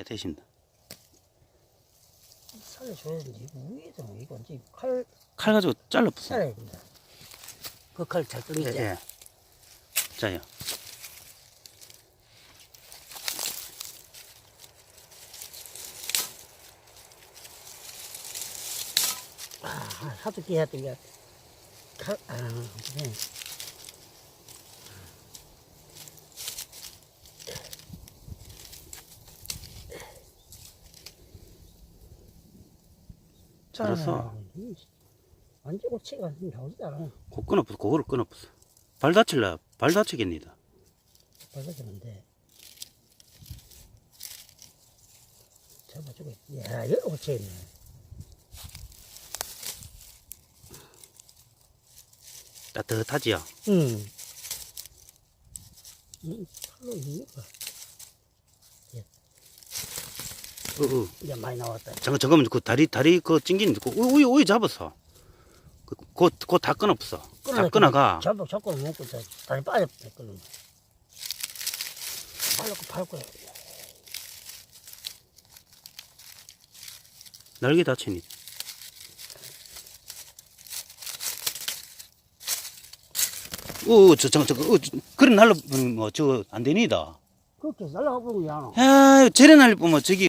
예, 되십니다. 되는데 이거 위에서 뭐 이거 이제 칼 칼 가지고 잘라 부숴. 잘라야 된다. 그 칼잘 예, 끊이지. 예. 자요. 아, 하도 돼. 이게 칼, 아, 그래. 잘했어. 아, 이 완전 고치가 나오잖아. 그 끊어 부숴. 그거를 끊어 부숴. 발 다칠라. 발 다치겠니다. 받아주는데. 잡아주고, 야, 이거 고치네. 따뜻하지요. 응. 이 칼로 이니까 어, 어. 이제 많이 나왔다. 잠깐 잠깐만 그 다리 다리 그 찡기는 그 우유 우유 잡았어. 그그다 끊어 부숴. 다 끊어가. 잡고 잡고 먹고 다 다리 빠졌다 끊어. 빨갛고 팔 거야. 날개 다치니. 어, 저, 잠깐, 잠깐, 어, 저, 그래 날라, 뭐, 저거, 안 되니다. 그렇게 날라가 보면 야. 야, 저래 날리 면 저기,